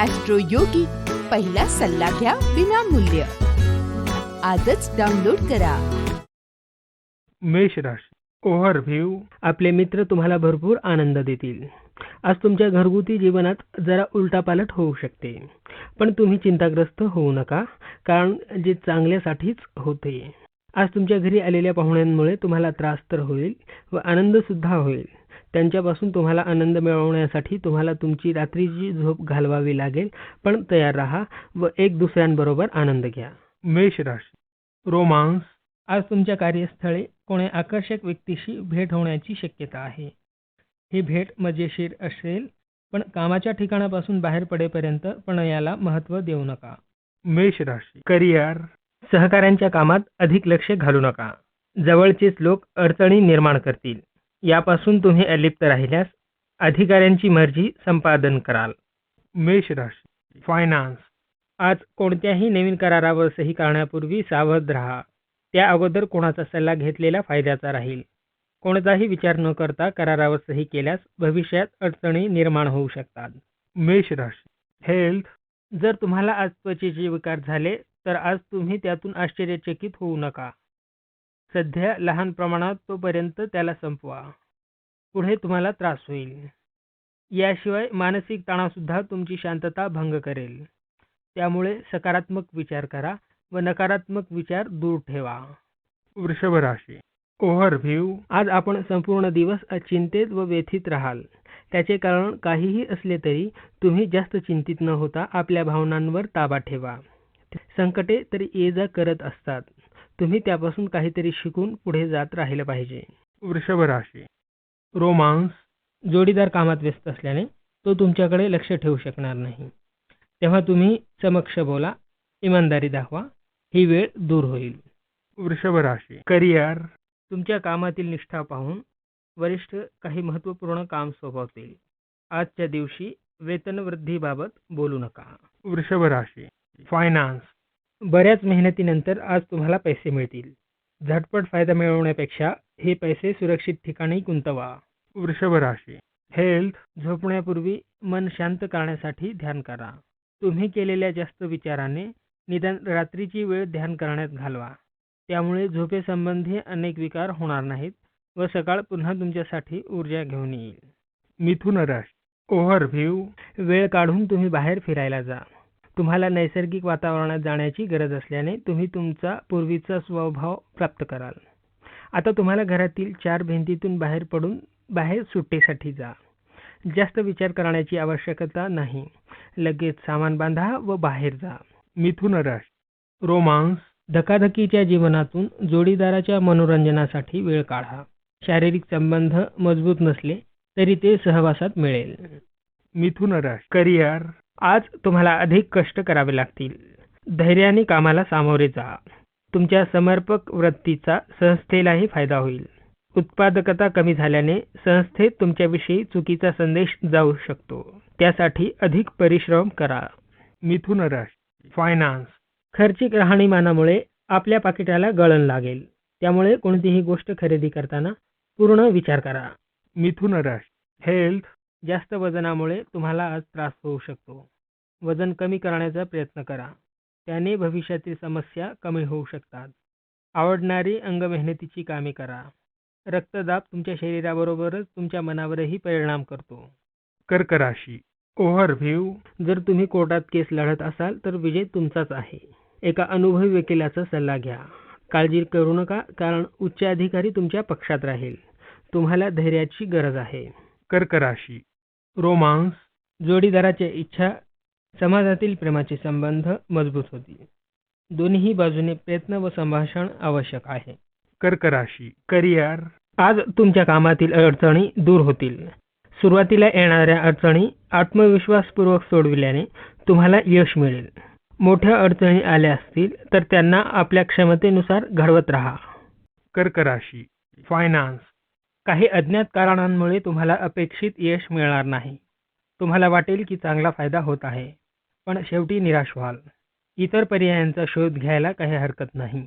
Austro योगी पहिला सल्ला घ्या विनामूल्य. आजच डाउनलोड करा. मेष राशी ओव्हरव्ह्यू आपले मित्र तुम्हाला भरपूर आनंद देतील. आज तुमच्या घरगुती जीवनात जरा उलटापालट होऊ शकते. पण तुम्ही चिंताग्रस्त होऊ नका कारण जे चांगल्यासाठीच होते. आज तुमच्या घरी आलेल्या पाहुण्यांमुळे तुम्हाला त्रास तर होईल व आनंद सुद्धा होईल. त्यांच्यापासून तुम्हाला आनंद मिळवण्यासाठी तुम्हाला तुमची रात्रीची झोप घालवावी लागेल. पण तयार राहा व एक दुसऱ्यांबरोबर आनंद घ्या. मेष राशी. रोमांस. आज तुमच्या कार्यस्थळी कोणी आकर्षक व्यक्तीशी भेट होण्याची शक्यता आहे. ही भेट मजेशीर असेल पण कामाच्या ठिकाणापासून बाहेर पडेपर्यंत प्रणयाला महत्त्व देऊ नका. मेष राशी. करिअर. सहकाऱ्यांच्या कामात अधिक लक्ष घालू नका. जवळचेच लोक अडचणी निर्माण करतील. यापासून तुम्ही अलिप्त राहिल्यास अधिकाऱ्यांची मर्जी संपादन कराल. मेष राशी फायनान्स आज कोणत्याही नवीन करारावर सही करण्यापूर्वी सावध राहा. त्या अगोदर कोणाचा सल्ला घेतलेला फायद्याचा राहील. कोणताही विचार न करता करारावर सही केल्यास भविष्यात अडचणी निर्माण होऊ शकतात. मेष राशी हेल्थ जर तुम्हाला आज त्वचेचे विकार झाले तर आज तुम्ही त्यातून आश्चर्यचकित होऊ नका. सध्या लहान प्रमाणात तोपर्यंत त्याला संपवा. पुढे तुम्हाला त्रास होईल. याशिवाय मानसिक तणावसुद्धा तुमची शांतता भंग करेल. त्यामुळे सकारात्मक विचार करा व नकारात्मक विचार दूर ठेवा. वृषभ राशी. ओव्हरव्ह्यू. आज आपण संपूर्ण दिवस चिंतेत व व्यथित राहाल. त्याचे कारण काहीही असले तरी तुम्ही जास्त चिंतित न होता आपल्या भावनांवर ताबा ठेवा. संकटे तरी ये जा करत असतात. तुम्ही त्यापासून काहीतरी शिकून पुढे जात राहिलं पाहिजे. वृषभ राशी रोमांस जोडीदार कामात व्यस्त असल्याने तो तुमच्याकडे लक्ष ठेवू शकणार नाही. तेव्हा तुम्ही समक्ष बोला इमानदारी दाखवा ही वेळ दूर होईल. वृषभ राशी करिअर. तुमच्या कामातील निष्ठा पाहून वरिष्ठ काही महत्त्वपूर्ण काम सोपवतील. आजच्या दिवशी वेतनवृद्धीबाबत बोलू नका. वृषभ राशी फायनान्स. बऱ्याच मेहनतीनंतर आज तुम्हाला पैसे मिळतील. झटपट फायदा मिळवण्यापेक्षा हे पैसे सुरक्षित ठिकाणी गुंतवा. वृषभ राशी. हेल्थ झोपण्यापूर्वी मन शांत करण्यासाठी ध्यान करा. तुम्ही केलेल्या जास्त विचाराने निदान रात्रीची वेळ ध्यान करण्यात घालवा. त्यामुळे झोपेसंबंधी अनेक विकार होणार नाहीत व सकाळ पुन्हा तुमच्यासाठी ऊर्जा घेऊन येईल. मिथुन राशी. ओव्हरव्ह्यू. वेळ काढून तुम्ही बाहेर फिरायला जा. तुम्हाला नैसर्गिक वातावरणात जाण्याची गरज असल्याने तुम्ही तुमचा पूर्वीचा स्वभाव प्राप्त कराल. आता तुम्हाला घरातील चार भिंतीतून बाहेर पडून बाहेर सुट्टीसाठी जा. जास्त विचार करण्याची आवश्यकता नाही. लगेच सामान बांधा व बाहेर जा. मिथुन रस. रोमांस. धकाधकीच्या जीवनातून जोडीदाराच्या मनोरंजनासाठी वेळ काढा. शारीरिक संबंध मजबूत नसले तरी ते सहवासात मिळेल. मिथुन रस. करिअर. आज तुम्हाला अधिक कष्ट करावे लागतील. धैर्याने कामाला सामोरे जा. तुमच्या समर्पक वृत्तीचा संस्थेलाही फायदा होईल. उत्पादकता कमी झाल्याने संस्थेत तुमच्याविषयी चुकीचा संदेश जाऊ शकतो. त्यासाठी अधिक परिश्रम करा. मिथुन राशी फायनान्स खर्चिक राहणीमानामुळे आपल्या पाकिटाला गळण लागेल. त्यामुळे कोणतीही गोष्ट खरेदी करताना पूर्ण विचार करा. मिथुन राशी हेल्थ जास्त वजनामुळे तुम्हाला आज त्रास होऊ शकतो. वजन कमी करण्याचा प्रयत्न करा. त्याने भविष्यातील समस्या कमी होऊ शकतात. आवडणारी अंगमेहनतीची कामे करा. रक्तदाब तुमच्या शरीराबरोबरच तुमच्या मनावरही परिणाम करतो. कर्क राशी. ओव्हरव्ह्यू जर तुम्ही कोर्टात केस लढत असाल तर विजय तुमचाच आहे. एका अनुभवी वकिलाचा सल्ला घ्या. काळजी करू नका कारण उच्च अधिकारी तुमच्या पक्षात राहील. तुम्हाला धैर्याची गरज आहे. कर्क राशी. रोमांस जोडीदाराच्या इच्छा समाजातील प्रेमाचे संबंध मजबूत होतील दोन्ही बाजूने प्रयत्न व संभाषण आवश्यक आहे. कर्क राशी करिअर. आज तुमच्या कामातील अडचणी दूर होतील. सुरुवातीला येणाऱ्या अडचणी आत्मविश्वासपूर्वक सोडविल्याने तुम्हाला यश मिळेल. मोठ्या अडचणी आल्या असतील तर त्यांना आपल्या क्षमतेनुसार घडवत राहा. कर्क राशी फायनान्स काही अज्ञात कारणांमुळे तुम्हाला अपेक्षित यश मिळणार नाही. तुम्हाला वाटेल की चांगला फायदा होत आहे पण शेवटी निराश व्हाल. इतर पर्यायांचा शोध घ्यायला काही हरकत नाही.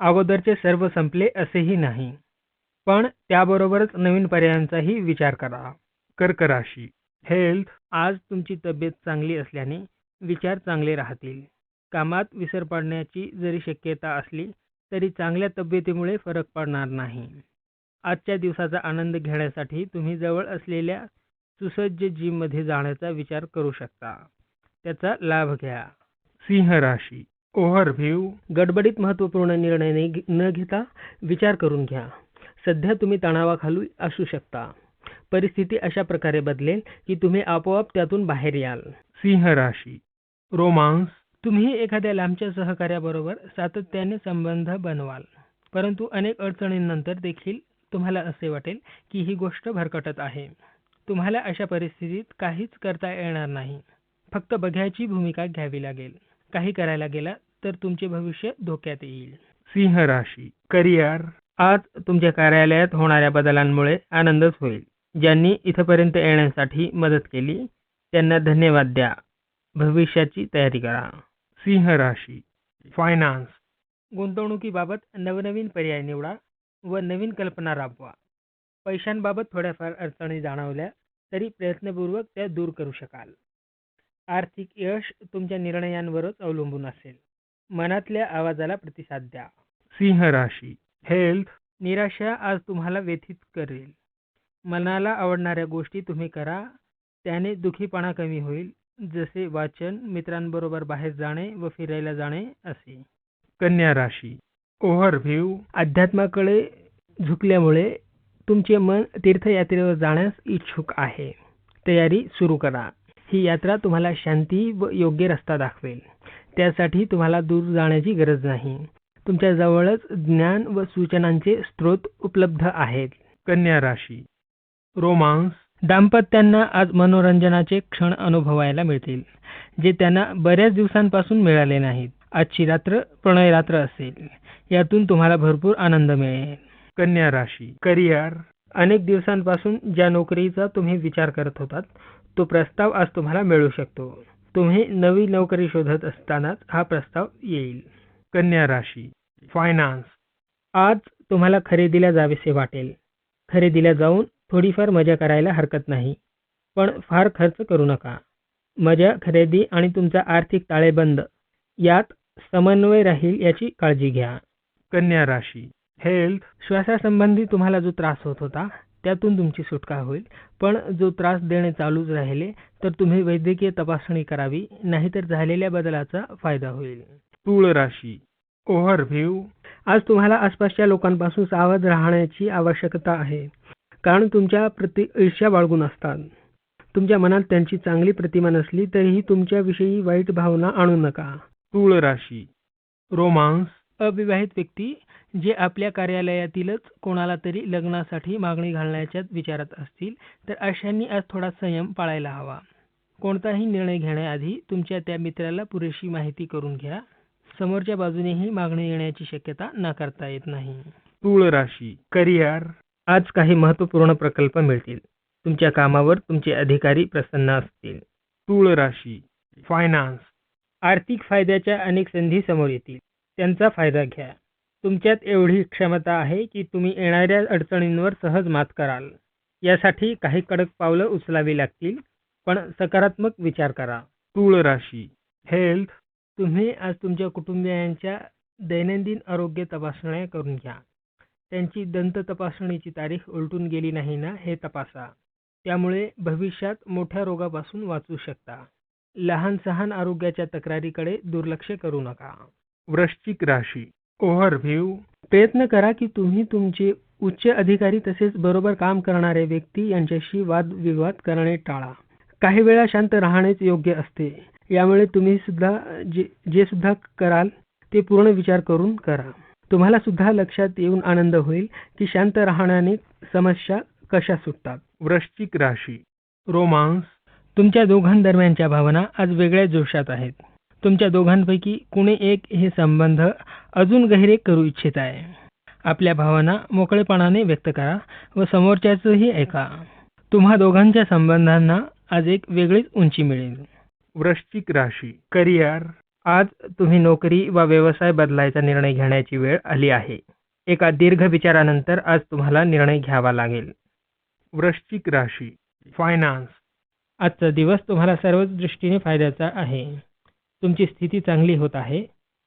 अगोदरचे सर्व संपले असेही नाही. पण त्याबरोबरच नवीन पर्यायांचाही विचार करा. कर्क राशी हेल्थ आज तुमची तब्येत चांगली असल्याने विचार चांगले राहतील. कामात विसर पडण्याची जरी शक्यता असली तरी चांगल्या तब्येतीमुळे फरक पडणार नाही. आजच्या दिवसाचा आनंद घेण्यासाठी तुम्ही जवळ असलेल्या सुसज्ज जिममध्ये जाण्याचा विचार करू शकता. त्याचा लाभ घ्या. सिंह राशी. ओव्हरव्ह्यू. गडबडीत महत्त्वपूर्ण निर्णय न घेता विचार करून घ्या. सध्या तुम्ही तणावाखाली असू शकता. परिस्थिती अशा प्रकारे बदलेल की तुम्ही आपोआप त्यातून बाहेर याल. सिंह राशी. रोमांस. तुम्ही एखाद्या लांबच्या सहकार्याबरोबर सातत्याने संबंध बनवाल. परंतु अनेक अडचणींनंतर देखील तुम्हाला असे वाटेल की ही गोष्ट भरकटत आहे. तुम्हाला अशा परिस्थितीत काहीच करता येणार नाही. फक्त बघ्याची भूमिका घ्यावी लागेल. काही करायला गेला तर तुमचे भविष्य धोक्यात येईल. सिंह राशी करिअर. आज तुमच्या कार्यालयात होणाऱ्या बदलांमुळे आनंदच होईल. ज्यांनी इथपर्यंत येण्यासाठी मदत केली त्यांना धन्यवाद द्या. भविष्याची तयारी करा. सिंह राशी फायनान्स गुंतवणुकीबाबत नवनवीन पर्याय निवडा. व नवीन कल्पना राबवा. पैशांबाबत थोड्याफार अडचणी जाणवल्या तरी प्रयत्नपूर्वक त्या दूर करू शकाल. आर्थिक यश तुमच्या निर्णयांवरच अवलंबून असेल. मनातल्या आवाजाला प्रतिसाद द्या. सिंह राशी हेल्थ निराशा आज तुम्हाला व्यथित करेल. मनाला आवडणाऱ्या गोष्टी तुम्ही करा. त्याने दुखीपणा कमी होईल. जसे वाचन मित्रांबरोबर बाहेर जाणे व फिरायला जाणे असे. कन्या राशी ओव्हरव्ह्यू अध्यात्माकडे झुकल्यामुळे तुमचे मन तीर्थयात्रेवर जाण्यास इच्छुक आहे. तयारी सुरू करा. ही यात्रा तुम्हाला शांती व योग्य रस्ता दाखवेल. त्यासाठी तुम्हाला दूर जाण्याची गरज नाही. तुमच्या जवळच ज्ञान व सूचनांचे स्रोत उपलब्ध आहेत. कन्या राशी. रोमांस. दाम्पत्यांना आज मनोरंजनाचे क्षण अनुभवायला मिळतील जे त्यांना बऱ्याच दिवसांपासून मिळाले नाहीत. आजची रात्र प्रणय रात्र असेल. यातून तुम्हाला भरपूर आनंद मिळेल. कन्या राशी करिअर. अनेक दिवसांपासून ज्या नोकरीचा तुम्ही विचार करत होतात तो प्रस्ताव आज तुम्हाला मिळू शकतो. तुम्ही नवी नोकरी शोधत असतानाच हा प्रस्ताव येईल. कन्या राशी फायनान्स आज तुम्हाला खरेदीला जावेसे वाटेल. खरेदीला जाऊन थोडीफार मजा करायला हरकत नाही. पण फार खर्च करू नका. मजा खरेदी आणि तुमचा आर्थिक ताळेबंद यात समन्वय राहील याची काळजी घ्या. कन्या राशी. हेल्थ श्वासासंबंधी तुम्हाला जो त्रास होत होता त्यातून तुमची सुटका होईल. पण जो त्रास देणे चालूच राहिले तर तुम्ही वैद्यकीय तपासणी करावी नाहीतर झालेल्या बदलाचा फायदा होईल. तूळ राशी. ओव्हरव्ह्यू. आज तुम्हाला आसपासच्या लोकांपासून सावध राहण्याची आवश्यकता आहे कारण तुमच्या प्रति ईर्ष्या बाळगून असतात. तुमच्या मनात त्यांची चांगली प्रतिमा नसली तरीही तुमच्याविषयी वाईट भावना आणू नका. तुळ राशी. रोमांस अविवाहित व्यक्ती जे आपल्या कार्यालयातीलच कोणाला तरी लग्नासाठी मागणी घालण्याच्या विचारात असतील तर अशांनी आज थोडा संयम पाळायला हवा. कोणताही निर्णय घेण्याआधी तुमच्या त्या मित्राला पुरेशी माहिती करून घ्या. समोरच्या बाजूनेही मागणी येण्याची शक्यता नाकारता येत नाही. तुळ राशी. करिअर. आज काही महत्त्वपूर्ण प्रकल्प मिळतील. तुमच्या कामावर तुमचे अधिकारी प्रसन्न असतील. तुळ राशी. फायनान्स. आर्थिक फायद्याच्या अनेक संधी समोर येतील. त्यांचा फायदा घ्या. तुमच्यात एवढी क्षमता आहे की तुम्ही येणाऱ्या अडचणींवर सहज मात कराल. यासाठी काही कडक पावलं उचलावी लागतील पण सकारात्मक विचार करा. तूळ राशी. हेल्थ तुम्ही आज तुमच्या कुटुंबियांच्या दैनंदिन आरोग्य तपासण्या करून घ्या. त्यांची दंत तपासणीची तारीख उलटून गेली नाही ना हे तपासा. त्यामुळे भविष्यात मोठ्या रोगापासून वाचू शकता. लहान सहान आरोग्याच्या तक्रारीकडे दुर्लक्ष करू नका. वृश्चिक राशी ओव्हरव्ह्यू. प्रयत्न करा की तुम्ही तुमचे उच्च अधिकारी तसेच बरोबर काम करणारे व्यक्ती यांच्याशी वादविवाद करणे टाळा. काही वेळा शांत राहणेच योग्य असते. यामुळे तुम्ही सुद्धा जे जे सुद्धा कराल ते पूर्ण विचार करून करा. तुम्हाला सुद्धा लक्षात येऊन आनंद होईल की शांत राहण्याने समस्या कशा सुटतात. वृश्चिक राशी रोमांस. तुमच्या दोघांदरम्यानच्या भावना आज वेगळ्या जोशात आहेत. तुमच्या दोघांपैकी कुणी एक हे संबंध अजून गहिरे करू इच्छित आहे. आपल्या भावना मोकळेपणाने व्यक्त करा व समोरच्याचंही ऐका. तुम्हा दोघांच्या संबंधांना आज एक वेगळीच उंची मिळेल. वृश्चिक राशी. करिअर. आज तुम्ही नोकरी वा व्यवसाय बदलायचा निर्णय घेण्याची वेळ आली आहे. एका दीर्घ विचारानंतर आज तुम्हाला निर्णय घ्यावा लागेल. वृश्चिक राशी. फायनान्स. आजचा दिवस तुम्हाला सर्वच दृष्टीने फायद्याचा आहे. तुमची स्थिती चांगली होत आहे.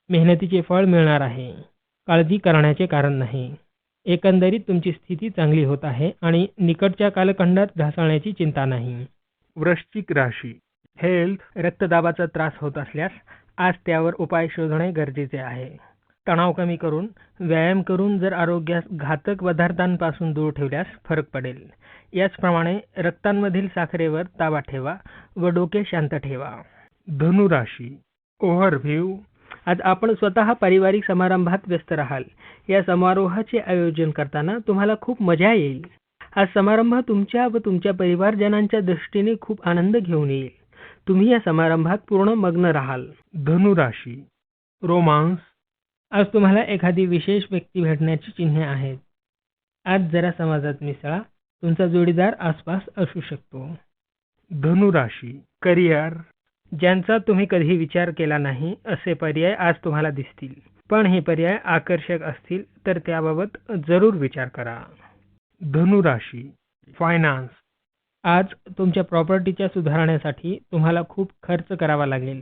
मेहनतीचे फळ मिळणार आहे. काळजी करण्याचे कारण नाही. एकंदरीत तुमची स्थिती चांगली होत आहे आणि निकटच्या कालखंडात ढासळण्याची चिंता नाही. वृश्चिक राशी. हेल्थ रक्तदाबाचा त्रास होत असल्यास आज त्यावर उपाय शोधणे गरजेचे आहे. तणाव कमी करून व्यायाम करून जर आरोग्यास घातक पदार्थांपासून दूर ठेवल्यास फरक पडेल. याचप्रमाणे रक्तांमधील साखरेवर ताबा ठेवा व डोके शांत ठेवा. धनु राशी ओव्हरव्ह्यू आज आपण स्वतः पारिवारिक समारंभात व्यस्त राहाल. या समारोहाचे आयोजन करताना तुम्हाला खूप मजा येईल. हा समारंभ तुमच्या व तुमच्या परिवारजनांच्या दृष्टीने खूप आनंद घेऊन येईल. तुम्ही या समारंभात पूर्ण मग्न राहाल. धनु राशी रोमांस. आज तुम्हाला एखादी विशेष व्यक्ती भेटण्याची चिन्हे आहेत. आज जरा समाजात मिसळा. तुमचा जोडीदार आसपास असू शकतो. धनु राशी करिअर. ज्यांचा तुम्ही कधी विचार केला नाही असे पर्याय आज तुम्हाला दिसतील. पण हे पर्याय आकर्षक असतील तर त्याबाबत जरूर विचार करा. धनु राशी फायनान्स आज तुमच्या प्रॉपर्टीच्या सुधारण्यासाठी तुम्हाला खूप खर्च करावा लागेल.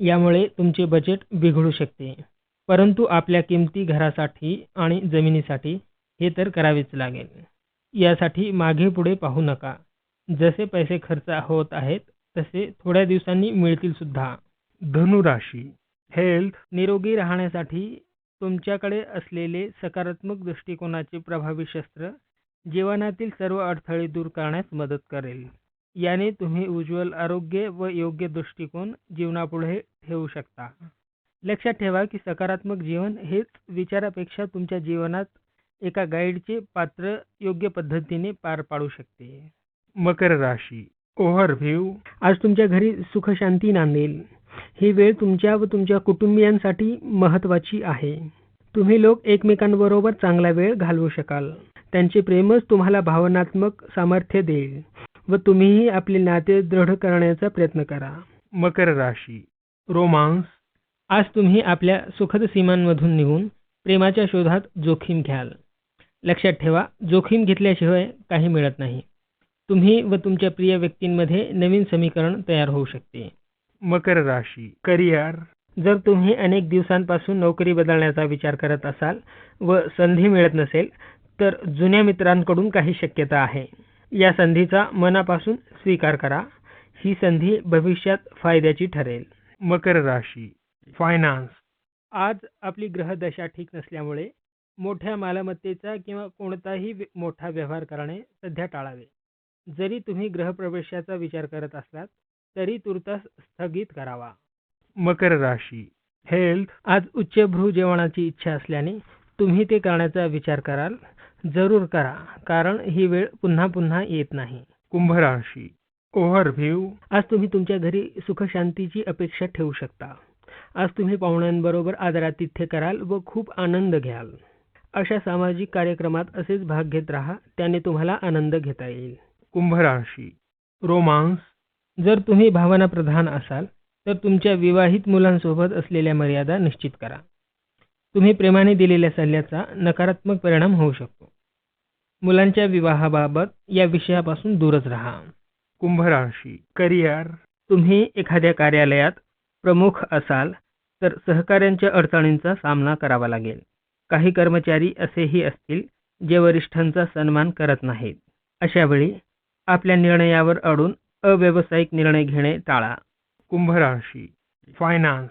यामुळे तुमचे बजेट बिघडू शकते. परंतु आपल्या किमती घरासाठी आणि जमिनीसाठी हे तर करावेच लागेल. यासाठी मागे पुढे पाहू नका. जसे पैसे खर्च होत आहेत तसे थोड्या दिवसांनी मिळतील सुद्धा. धनु राशी. हेल्थ निरोगी राहण्यासाठी तुमच्याकडे असलेले सकारात्मक दृष्टिकोनाचे प्रभावी शस्त्र जीवनातील सर्व अडथळे दूर करण्यास मदत करेल. याने तुम्ही उज्ज्वल आरोग्य व योग्य दृष्टिकोन जीवनापुढे ठेवू शकता. लक्षात ठेवा की सकारात्मक जीवन हेच विचारापेक्षा तुमच्या जीवनात एका गाईडचे पात्र योग्य पद्धतीने पार पाडू शकते. मकर राशी ओव्हरव्ह्यू आज तुमच्या घरी सुखशांती नांदेल. ही वेळ तुमच्या व तुमच्या कुटुंबियांसाठी महत्त्वाची आहे. तुम्ही लोक एकमेकांबरोबर चांगला वेळ घालवू शकाल. त्यांचे प्रेमच तुम्हाला भावनात्मक सामर्थ्य देईल व तुम्हीही आपले नाते दृढ करण्याचा प्रयत्न करा. मकर राशी रोमांस आज तुम्ही आपल्या सुखद सीमांमधून निघून प्रेमाच्या शोधात जोखीम घ्याल. लक्षात ठेवा जोखीम घेतल्याशिवाय काही मिळत नाही. तुम्ही व तुमच्या प्रिय व्यक्तींमध्ये नवीन समीकरण तयार होऊ शकते. मकर राशी करिअर. जर तुम्ही अनेक दिवसांपासून नोकरी बदलण्याचा विचार करत असाल व संधी मिळत नसेल तर जुन्या मित्रांकडून काही शक्यता आहे. या संधीचा मनापासून स्वीकार करा. ही संधी भविष्यात फायद्याची ठरेल. मकर राशी फायनान्स आज आपली ग्रहदशा ठीक नसल्यामुळे मोठ्या मालमत्तेचा किंवा कोणताही व्य- मोठा व्यवहार करणे सध्या टाळावे. जरी तुम्ही गृहप्रवेशाचा विचार करत असलात तरी तुर्तास स्थगित करावा. मकर राशी. हेल्थ आज उच्चभ्रू जेवणाची इच्छा असल्याने तुम्ही ते करण्याचा विचार कराल जरूर करा कारण ही वेळ पुन्हा पुन्हा येत नाही. कुंभ राशी. ओव्हरव्ह्यू. आज तुम्ही तुमच्या घरी सुखशांतीची अपेक्षा ठेवू शकता. आज तुम्ही पाहुण्यांबरोबर आदरातिथ्य कराल व खूप आनंद घ्याल. अशा सामाजिक कार्यक्रमात असेच भाग घेत राहा त्याने तुम्हाला आनंद घेता येईल. कुंभ राशी रोमांस. जर तुम्ही भावना प्रधान असाल तर तुमच्या विवाहित मुलांसोबत असलेल्या मर्यादा निश्चित करा. तुम्ही प्रेमाने दिलेल्या सल्ल्याचा नकारात्मक परिणाम होऊ शकतो. मुलांच्या विवाहाबाबत या विषयापासून दूरच राहा. कुंभ राशी करिअर. तुम्ही एखाद्या कार्यालयात प्रमुख असाल तर सहकाऱ्यांच्या अडचणींचा सामना करावा लागेल. काही कर्मचारी असेही असतील जे वरिष्ठांचा सन्मान करत नाहीत. अशा वेळी आपल्या निर्णयावर अडून अव्यावसायिक निर्णय घेणे टाळा. कुंभ राशी फायनान्स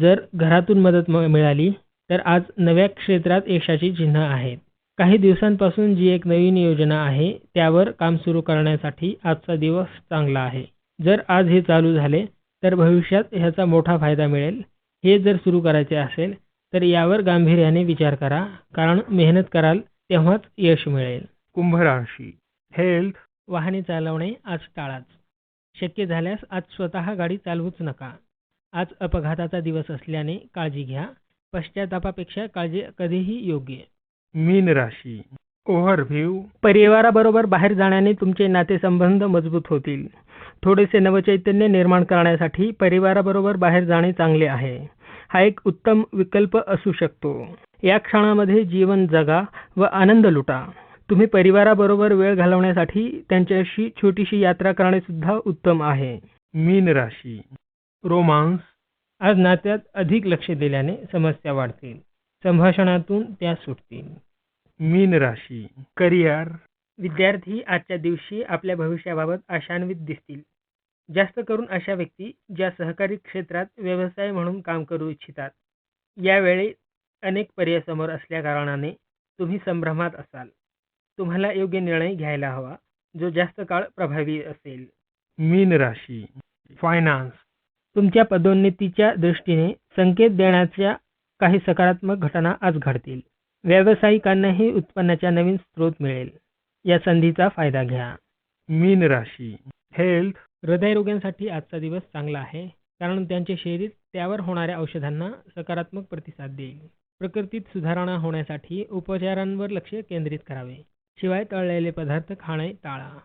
जर घरातून मदत म- मिळाली तर आज नव्या क्षेत्रात यशाची चिन्ह आहेत काही दिवसांपासून जी एक नवीन योजना आहे त्यावर काम सुरू करण्यासाठी आजचा दिवस चांगला आहे. जर आज हे चालू झाले तर भविष्यात ह्याचा मोठा फायदा मिळेल. हे जर सुरू करायचे असेल तर यावर गांभीर्याने विचार करा. कारण मेहनत कराल तेव्हाच यश मिळेल. कुंभ राशी हेल्थ वाहने चालवणे आज टाळाच. शक्य झाल्यास आज स्वतः गाडी चालवूच नका. आज अपघाताचा दिवस असल्याने काळजी घ्या. पश्चातापापेक्षा काळजी कधीही योग्य. मीन राशी. ओव्हरव्ह्यू परिवाराबरोबर बाहेर जाण्याने तुमचे नातेसंबंध मजबूत होतील. थोडेसे नवचैतन्य निर्माण करण्यासाठी परिवाराबरोबर बाहेर जाणे चांगले आहे. हा एक उत्तम विकल्प असू शकतो. या क्षणामध्ये जीवन जगा व आनंद लुटा. तुम्ही परिवाराबरोबर वेळ घालवण्यासाठी त्यांच्याशी छोटीशी यात्रा करणे सुद्धा उत्तम आहे. मीन राशी. रोमांस. आज नात्यात अधिक लक्ष दिल्याने समस्या वाढतील. संभाषणातून त्या सुटतील. मीन राशी. करिअर. विद्यार्थी आजच्या दिवशी आपल्या भविष्याबाबत आशान्वित दिसतील. जास्त करून अशा व्यक्ती ज्या सहकारी क्षेत्रात व्यवसाय म्हणून काम करू इच्छितात. यावेळी अनेक पर्याय समोर असल्याकारणाने तुम्ही संभ्रमात असाल. तुम्हाला योग्य निर्णय घ्यायला हवा जो जास्त काळ प्रभावी असेल. मीन राशी फायनान्स तुमच्या पदोन्नतीच्या दृष्टीने संकेत देण्याच्या काही सकारात्मक घटना आज घडतील. व्यावसायिकांनाही उत्पन्नाचा नवीन स्रोत मिळेल. या संधीचा फायदा घ्या. मीन राशी हेल्थ हृदयरोग्यांसाठी आजचा दिवस चांगला आहे. कारण त्यांचे शरीर त्यावर होणाऱ्या औषधांना सकारात्मक प्रतिसाद देईल. प्रकृतीत सुधारणा होण्यासाठी उपचारांवर लक्ष केंद्रित करावे. शिवाय तळलेले पदार्थ खाणे टाळा.